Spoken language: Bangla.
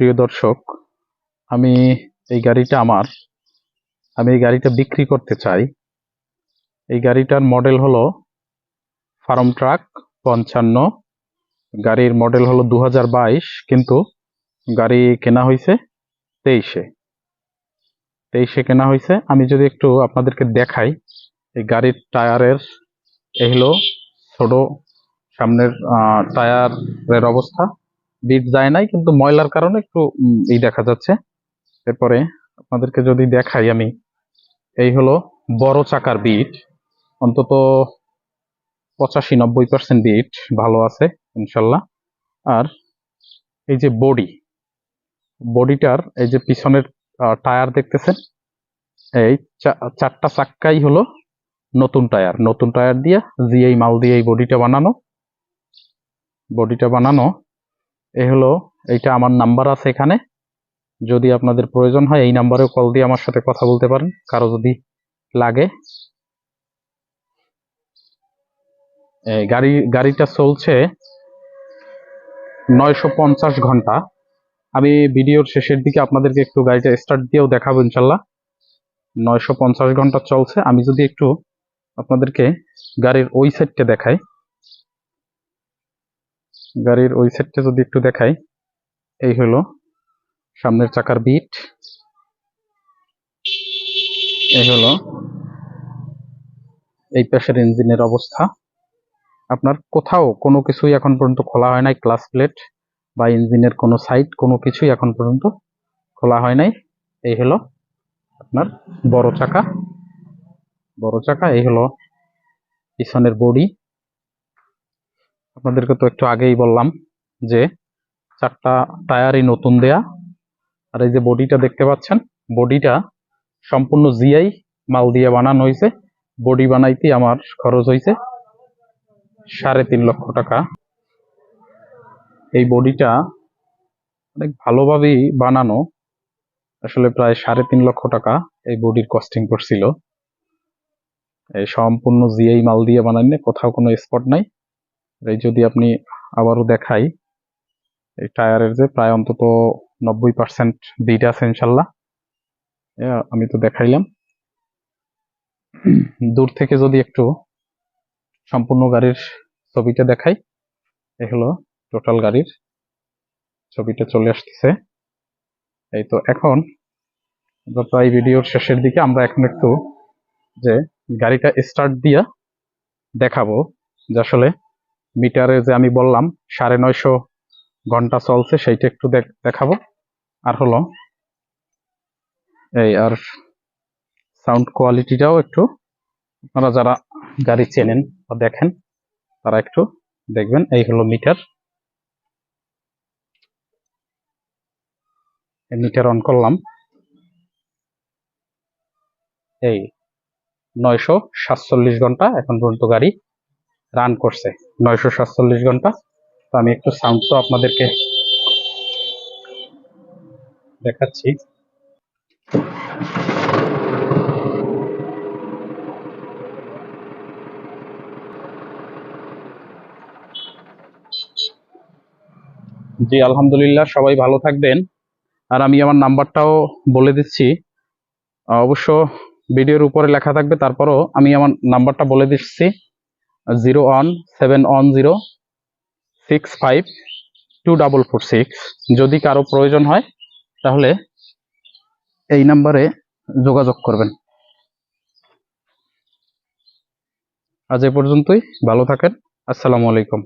প্রিয় দর্শক, আমি এই গাড়িটা আমার। আমি এই গাড়িটা বিক্রি করতে চাই। এই গাড়িটার মডেল হলো ফার্ম ট্রাক পঞ্চান্ন। গাড়ির মডেল হলো দু হাজার বাইশ, কিন্তু গাড়ি কেনা হয়েছে তেইশে। তেইশে কেনা হয়েছে। আমি যদি একটু আপনাদেরকে দেখাই, এই গাড়ির টায়ারের এই হলো ছোট সামনের টায়ারের অবস্থা। বিট যায় নাই কিন্তু ময়লার কারণে একটু উম, ই দেখা যাচ্ছে। এরপরে আপনাদেরকে যদি দেখাই আমি এই হলো বড় চাকার বিট। অন্তত পঁচাশি নব্বই পার্সেন্ট বিট ভালো আছে ইনশাল্লাহ। আর এই যে বডি বডিটার এই যে পিছনের টায়ার দেখতেছেন? এই চারটা চাক্কাই হলো নতুন টায়ার। নতুন টায়ার দিয়ে জিআই মাল দিয়ে এই বডিটা বানানো বডিটা বানানো এই হলো, এইটা আমার নাম্বার আছে এখানে। যদি আপনাদের প্রয়োজন হয়, এই নাম্বারেও কল দিয়ে আমার সাথে কথা বলতে পারেন, কারও যদি লাগে। গাড়ি, গাড়িটা চলছে নয়শো পঞ্চাশ ঘণ্টা। আমি ভিডিওর শেষের দিকে আপনাদেরকে একটু গাড়িটা স্টার্ট দিয়েও দেখাবো ইনশাল্লাহ। নয়শো পঞ্চাশ ঘণ্টা চলছে। আমি যদি একটু আপনাদেরকে গাড়ির ওই সাইডটা দেখাই। গাড়ির ওই সাইডটা যদি একটু দেখাই, এই হলো সামনের চাকার বিট এই হলো এই পাশের ইঞ্জিনের অবস্থা। আপনার কোথাও কোনো কিছুই এখন পর্যন্ত খোলা হয় নাই ক্লাস প্লেট বা ইঞ্জিনের কোনো সাইড কোনো কিছুই এখন পর্যন্ত খোলা হয় নাই। এই হলো আপনার বড় চাকা। বড় চাকা, এই হলো পিছনের বডি। আপনাদেরকে তো একটু আগেই বললাম যে চারটা টায়ারই নতুন দেয়া। আর এই যে বডিটা দেখতে পাচ্ছেন, বডিটা সম্পূর্ণ জিআই মাল দিয়ে বানানো হয়েছে। বডি বানাইতে আমার খরচ হয়েছে সাড়ে তিন লক্ষ টাকা। এই বডিটা অনেক ভালোভাবেই বানানো, আসলে প্রায় সাড়ে তিন লক্ষ টাকা এই বডির কস্টিং করছিল। এই সম্পূর্ণ জিআই মাল দিয়ে বানাইনি, কোথাও কোনো স্পট নাই। এই যদি আপনি আবারও দেখাই, এই টায়ারের যে প্রায় অন্তত নব্বই পার্সেন্ট বিট আছে ইনশাল্লাহ। আমি তো দেখাইলাম। দূর থেকে যদি একটু সম্পূর্ণ গাড়ির ছবিটা দেখাই, এ হলো টোটাল গাড়ির ছবিটা চলে আসতেছে। এই তো এখন প্রায় ভিডিওর শেষের দিকে আমরা এখন একটু যে গাড়িটা স্টার্ট দিয়া দেখাবো যে আসলে মিটারে যে আমি বললাম, সাড়ে নয়শো ঘণ্টা চলছে, সেইটা একটু দেখ- দেখাবো। আর হলো, এই আর সাউন্ড কোয়ালিটিটাও একটু, আপনারা যারা গাড়ি চেনেন বা দেখেন, তারা একটু দেখবেন, এই হলো মিটার। মিটার অন করলাম। এই নয়শো সাতচল্লিশ ঘণ্টা এখন পর্যন্ত গাড়ি রান করছে। নয়শো সাতচল্লিশ ঘণ্টা। তো আমি একটু সাউন্ড তো আপনাদেরকে দেখাচ্ছি। জি, আলহামদুলিল্লাহ, সবাই ভালো থাকবেন। আর আমি আমার নাম্বারটাও বলে দিচ্ছি। অবশ্য ভিডিওর উপরে লেখা থাকবে, তারপরও আমি আমার নাম্বারটা বলে দিচ্ছি। Zero one seven one zero six five two double four six. যদি কারও প্রয়োজন হয়, তাহলে এই নাম্বারে যোগাযোগ করবেন। আজ এ পর্যন্তই, ভালো থাকেন, আসসালামু আলাইকুম।